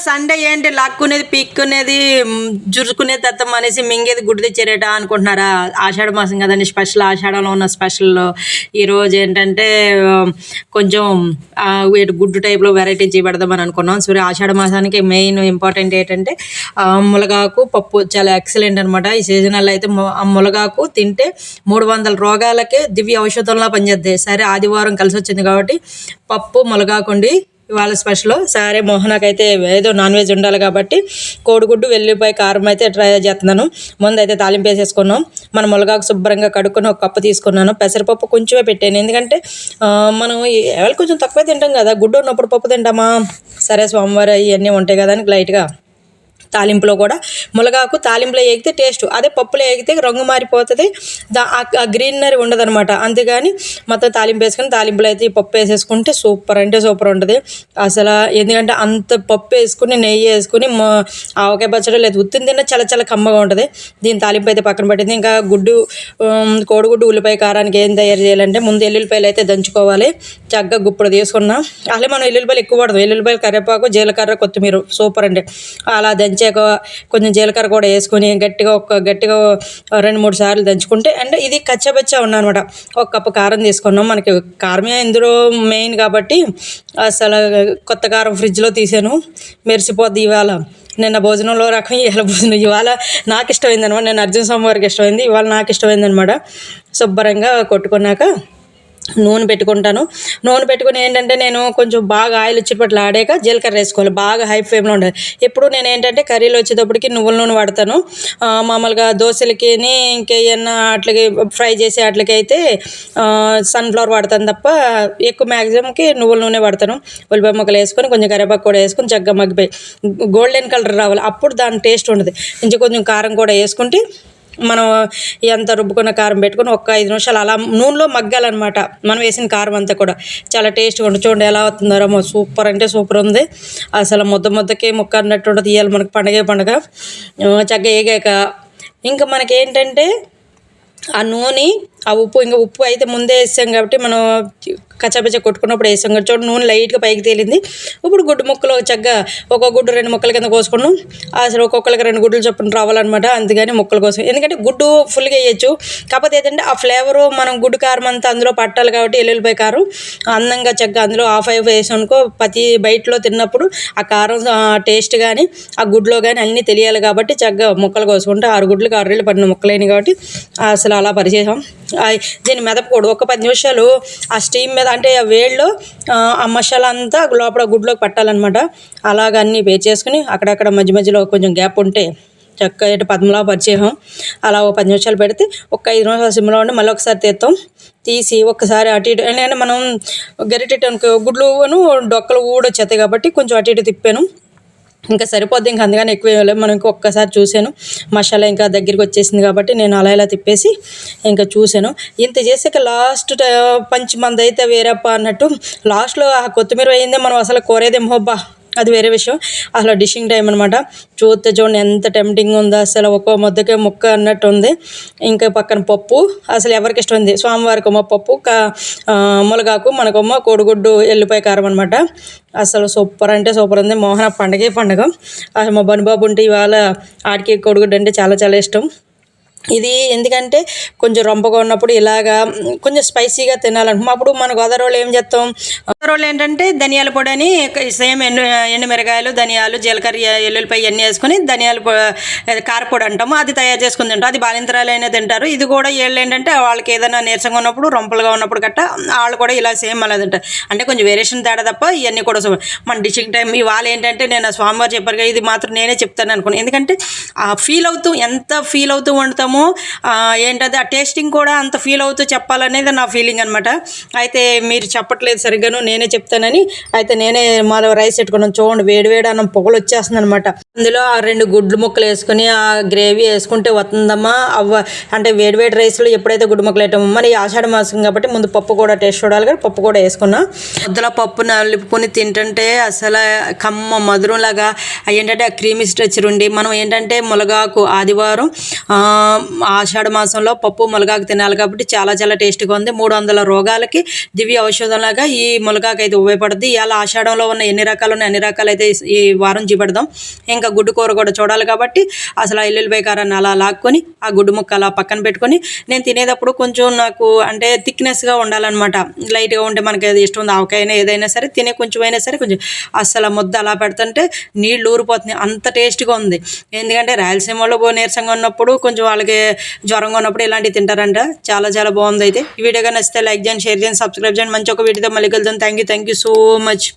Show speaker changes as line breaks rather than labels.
Sunday ఏంటి లాక్కునేది పీక్కునేది జురుకునే తత్వం తత్తం అనేసి మింగేది గుడ్డు తెచ్చారేట అనుకుంటున్నారా? ఆషాఢ మాసం కదండి స్పెషల్ ఆషాఢంలో ఉన్న స్పెషల్లో ఈరోజు ఏంటంటే కొంచెం వీటి గుడ్డు టైప్లో వెరైటీ చేయబడదామని అనుకున్నాం. సరే ఆషాఢ మాసానికి మెయిన్ ఇంపార్టెంట్ ఏంటంటే ములగాకు మునగాకు పప్పు చాలా ఎక్సలెంట్ అనమాట ఈ సీజనల్లో అయితే ఆ మునగాకు తింటే మూడు వందల రోగాలకే దివ్య ఔషధంలా పనిచేద్దాయి సరే ఆదివారం కలిసి వచ్చింది కాబట్టి పప్పు మునగాకుండి ఇవాళ స్పెషల్. సరే మోహనకైతే ఏదో నాన్ వెజ్ ఉండాలి కాబట్టి కోడిగుడ్డు వెల్లిపాయ కారం అయితే ట్రై చేస్తున్నాను. ముందు అయితే తాలింపు వేసేసుకున్నాం. మన మునగాకు శుభ్రంగా కడుక్కుని ఒక కప్పు తీసుకున్నాను. పెసరపప్పు కొంచెమే పెట్టాను. ఎందుకంటే మనం ఎవరు కొంచెం తక్కువే తింటాం కదా. గుడ్డు ఉన్నప్పుడు పప్పు తింటామా? సరే సోమవారం ఇవన్నీ ఉంటాయి కదా అని లైట్గా తాలింపులో కూడా. మునగాకు తాలింపులో వేగితే టేస్ట్. అదే పప్పులో వేగితే రంగు మారిపోతుంది. దా ఆ గ్రీనరీ ఉండదన్నమాట. అంతేగాని మొత్తం తాలింపు వేసుకొని తాలింపులో అయితే ఈ పప్పు వేసేసుకుంటే సూపర్ అంటే సూపర్ ఉంటుంది. అసలు ఎందుకంటే అంత పప్పు వేసుకుని నెయ్యి వేసుకుని ఆవకాయ పచ్చడి లేదు. ఉత్తిని తిన్న చాలా చాలా కమ్మగా ఉంటుంది. దీని తాలింపు అయితే పక్కన పెట్టింది. ఇంకా గుడ్డు కోడిగుడ్డు ఉల్లిపాయ కారానికి ఏం తయారు చేయాలంటే ముందు ఎల్లుల్లిపాయలు అయితే దంచుకోవాలి. చక్కగా గుప్పుడు తీసుకున్నా. అసలే మనం ఎల్లుల్లిపాయలు ఎక్కువ పడదు ఎల్లుల్లిపాయలు కరివేపాకు జీలకర్ర కొత్తిమీర సూపర్ అండి. అలా దంచాక కొంచెం జీలకర్ర కూడా వేసుకొని గట్టిగా ఒక గట్టిగా రెండు మూడు సార్లు దంచుకుంటే అండ్ ఇది కచ్చబచ్చా ఉన్నానమాట ఒక కప్పు కారం తీసుకున్నాం. మనకి కారమే ఇందులో మెయిన్ కాబట్టి అసలు కొత్త కారం ఫ్రిడ్జ్లో తీసాను. మెరిసిపోద్ది ఇవాళ. నిన్న భోజనంలో రకం ఇవాళ భోజనం. ఇవాళ నాకు ఇష్టమైంది అనమాట నేను అర్జున్ స్వామి వారికి ఇష్టమైంది. ఇవాళ నాకు ఇష్టమైంది అనమాట శుభ్రంగా కొట్టుకున్నాక నూనె పెట్టుకుంటాను. నూనె పెట్టుకుని ఏంటంటే నేను కొంచెం బాగా ఆయిల్ వచ్చేటట్లు ఆడాక జీలకర్ర వేసుకోవాలి. బాగా హై ఫ్లేమ్లో ఉండాలి. ఎప్పుడు నేను ఏంటంటే కర్రీలు వచ్చేటప్పటికి నువ్వుల నూనె వాడతాను. మామూలుగా దోశలకి ఇంకేమన్నా అట్లకి ఫ్రై చేసే అట్లకి అయితే సన్ఫ్లవర్ వాడతాను తప్ప ఎక్కువ మ్యాక్సిమంకి నువ్వుల నూనె వాడతాను. ఉల్లిపాయ ముక్కలు వేసుకొని కొంచెం కరివేపాకు కూడా వేసుకొని చక్కగా మగ్గిపోయి గోల్డెన్ కలర్ రావాలి. అప్పుడు దాని టేస్ట్ ఉండదు. ఇంకొంచెం కొంచెం కారం కూడా వేసుకుంటే మనం ఎంత రుబ్బుకున్న కారం పెట్టుకొని ఒక్క ఐదు నిమిషాలు అలా నూనెలో మగ్గాలన్నమాట. మనం వేసిన కారం అంతా కూడా. చాలా టేస్ట్గా ఉంటుంది. చూడండి ఎలా అవుతుందో సూపర్ అంటే సూపర్ ఉంది. అసలు ముద్ద ముద్దకి ముక్క అన్నట్టు ఉంటుంది. ఇవాళ మనకి పండగే పండగ. చక్కగా ఏగాక. ఇంకా మనకి ఏంటంటే ఆ నూనె ఆ ఉప్పు ఇంకా ఉప్పు అయితే ముందే వేసాం కాబట్టి మనం కచ్చాపచ్చ కొట్టుకున్నప్పుడు వేసాం కాబట్టి చూడండి నూనె లైట్గా పైకి తేలింది. ఇప్పుడు గుడ్డు ముక్కలు చక్కగా ఒక్కొక్క గుడ్డు రెండు ముక్కల కింద కోసుకున్నాం. అసలు ఒక్కొక్కరికి రెండు గుడ్లు చొప్పున రావాలన్నమాట. అందుకని ముక్కల కోసం ఎందుకంటే గుడ్డు ఫుల్గా వేయచ్చు. కాకపోతే ఏంటంటే ఆ ఫ్లేవరు మనం గుడ్డు కారం అంతా అందులో పట్టాలి కాబట్టి ఎల్లుల్లిపాయ కారం అందంగా చక్కగా అందులో హాఫ్ హైఫ్ వేసి అనుకో ప్రతి బయటలో తిన్నప్పుడు ఆ కారం టేస్ట్ కానీ ఆ గుడ్లో కానీ అన్నీ తెలియాలి కాబట్టి చక్కగా ముక్కలు కోసుకుంటే ఆరు గుడ్లకు ఆరు రేళ్ళు పడిన ముక్కలైనవి కాబట్టి అసలు అలా పరిచేసాం దీన్ని మెదపకూడదు ఒక పది నిమిషాలు ఆ స్టీమ్ మీద అంటే ఆ వేళ్ళు ఆ, ఆ మసాలా అంతా లోపల గుడ్లోకి పట్టాలన్నమాట. అలాగ అన్నీ పే చేసుకుని అక్కడక్కడ మధ్య మధ్యలో కొంచెం గ్యాప్ ఉంటే చక్కగా ఇటు పద్మలా పరిచయం. అలా ఒక పది నిమిషాలు పెడితే ఒక ఐదు నిమిషాలు సిమ్లో ఉండి మళ్ళీ ఒకసారి తీస్తాం తీసి ఒక్కసారి అటు ఇటు అంటే మనం గరిటెట్ గుడ్లు గుడ్లును డొక్కలు ఊడొచ్చేస్తాయి కాబట్టి కొంచెం అటు ఇటు తిప్పాను. ఇంకా సరిపోద్ది ఇంకా అందుకని ఎక్కువ మనం ఇంకా ఒక్కసారి చూశాను. మసాలా ఇంకా దగ్గరికి వచ్చేసింది కాబట్టి నేను అలా ఇలా తిప్పేసి ఇంకా చూశాను. ఇంత చేసాక లాస్ట్ పంచి మంది అయితే వేరప్ప అన్నట్టు లాస్ట్లో ఆ కొత్తిమీర వేయిందే మనం అసలు కోరేదేమో బా అది వేరే విషయం. అసలు డిషింగ్ టైం అనమాట చూస్తే చూడండి ఎంత టెంప్టింగ్ ఉందో అసలు ఒక్కో ముద్దకే ముక్క అన్నట్టు ఉంది. ఇంకా పక్కన పప్పు. అసలు ఎవరికి ఇష్టం ఉంది? స్వామివారికి ఏమో పప్పు కా ములగాకు మునగాకు మనకేమో కోడిగుడ్డు ఎల్లిపాయ కారం అనమాట అసలు సూపర్ అంటే సూపర్ ఉంది. మోహన పండగే పండగ. అసలు మా బనుబాబు ఉంటే ఇవాళ ఆడికి కోడిగుడ్డు అంటే చాలా చాలా ఇష్టం. ఇది ఎందుకంటే కొంచెం రొంపగా ఉన్నప్పుడు ఇలాగా కొంచెం స్పైసీగా తినాలను అప్పుడు మన గోదావరి ఏం చేస్తాం? గోదావరి ఏంటంటే ధనియాల పొడి అని సేమ్ ఎండు ఎండుమిరకాయలు ధనియాలు జీలకర్ర ఎల్లుల్లిపై ఇవన్నీ వేసుకొని ధనియాల కారపొడి అంటాము. అది తయారు చేసుకుని తింటాం. అది బాలింతరాలైనా తింటారు. ఇది కూడా వీళ్ళు ఏంటంటే వాళ్ళకి ఏదైనా నీరసంగా ఉన్నప్పుడు రొంపలుగా ఉన్నప్పుడు గట్ట వాళ్ళు కూడా ఇలా సేమ్ అలా తింటారు. అంటే కొంచెం వేరియేషన్ తేడా తప్ప ఇవన్నీ కూడా మన డిషింగ్ టైం ఇవాళ ఏంటంటే నేను స్వామివారు చెప్పారు కదా ఇది మాత్రం నేనే చెప్తాను అనుకున్నాను. ఎందుకంటే ఆ ఫీల్ అవుతూ ఎంత ఫీల్ అవుతూ వండుతాం ఆ, ఏంటంటే ఆ టేస్టింగ్ కూడా అంత ఫీల్ అవుతూ చెప్పాలనేది నా ఫీలింగ్ అనమాట అయితే మీరు చెప్పట్లేదు సరిగ్గాను నేనే చెప్తానని. అయితే నేనే మా రైస్ పెట్టుకున్నాను. చూడండి వేడి వేడి అన్నం పొగలు వచ్చేస్తుంది అనమాట అందులో ఆ రెండు గుడ్లు ముక్కలు వేసుకుని ఆ గ్రేవీ వేసుకుంటే వస్తుందమ్మా. అవ్వ అంటే వేడి వేడి రైస్లో ఎప్పుడైతే గుడ్డు ముక్కలు వేయటం మరి ఆషాఢ మాసం కాబట్టి ముందు పప్పు కూడా టేస్ట్ చూడాలి కానీ పప్పు కూడా వేసుకున్నా. అందులో పప్పు నలుపుకొని తింటుంటే అసలు కమ్మ మధురంలాగా ఏంటంటే ఆ క్రీమీ స్ట్రెచర్ ఉండి మనం ఏంటంటే మునగాకు ఆదివారం ఆషాఢ మాసంలో పప్పు మునగాకు తినాలి కాబట్టి చాలా చాలా టేస్టీగా ఉంది. మూడు వందల రోగాలకి దివ్య ఔషధంలాగా ఈ మునగాకు అయితే ఉపయోగపడుతుంది ఇవాళ ఆషాఢంలో ఉన్న ఎన్ని రకాలు ఉన్నాయి అన్ని రకాలు అయితే ఈ వారం చూపెడదాం. ఇంకా గుడ్డు కూర కూడా చూడాలి కాబట్టి అసలు ఆ ఎల్లుల్లిపాయ కారాన్ని అలా లాక్కొని ఆ గుడ్డు ముక్క అలా పక్కన పెట్టుకొని నేను తినేటప్పుడు కొంచెం నాకు అంటే థిక్నెస్గా ఉండాలన్నమాట. లైట్గా ఉంటే మనకి ఏది ఇష్టం ఉంది. ఆవకాయనా ఏదైనా సరే తినే కొంచెం అయినా సరే కొంచెం అసలు ముద్ద అలా పెడుతుంటే నీళ్ళు ఊరిపోతున్నాయి. అంత టేస్ట్గా ఉంది. ఎందుకంటే రాయలసీమలో నీరసంగా ఉన్నప్పుడు కొంచెం వాళ్ళకి జ్వరంగా ఉన్నప్పుడు ఇలాంటివి తింటారంట? చాలా చాలా బాగుంది అయితే. ఈ వీడియోగా నచ్చితే లైక్ చేయండి షేర్ చేయండి సబ్స్క్రైబ్ చేయండి. మంచి ఒక వీడియోతో మళ్ళీ కలుద్దాం. Thank you thank you so much